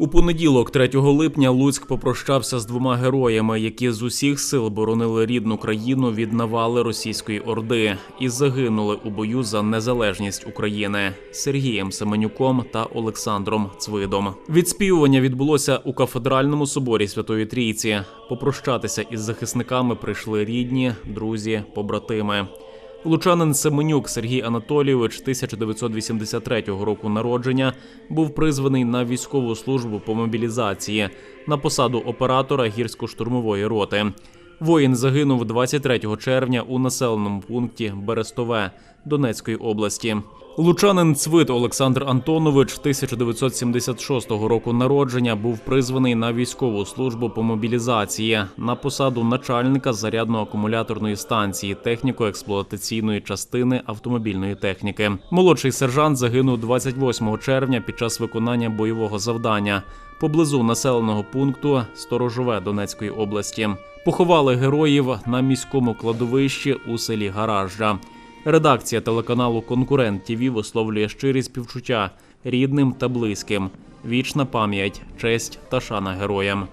У понеділок, 3 липня, Луцьк попрощався з двома героями, які з усіх сил боронили рідну країну від навали російської орди і загинули у бою за незалежність України Сергієм Семенюком та Олександром Цвидом. Відспівування відбулося у кафедральному соборі Святої Трійці. Попрощатися із захисниками прийшли рідні, друзі, побратими. Лучанин Семенюк Сергій Анатолійович 1983 року народження був призваний на військову службу по мобілізації на посаду оператора гірсько-штурмової роти. Воїн загинув 23 червня у населеному пункті Берестове Донецької області. Лучанин Цвит Олександр Антонович 1976 року народження був призваний на військову службу по мобілізації на посаду начальника зарядно-акумуляторної станції техніко-експлуатаційної частини автомобільної техніки. Молодший сержант загинув 28 червня під час виконання бойового завдання поблизу населеного пункту Сторожове Донецької області. Поховали героїв на міському кладовищі у селі Гаражжа. Редакція телеканалу Конкурент ТІВІ висловлює щирі співчуття рідним та близьким. Вічна пам'ять, честь та шана героям.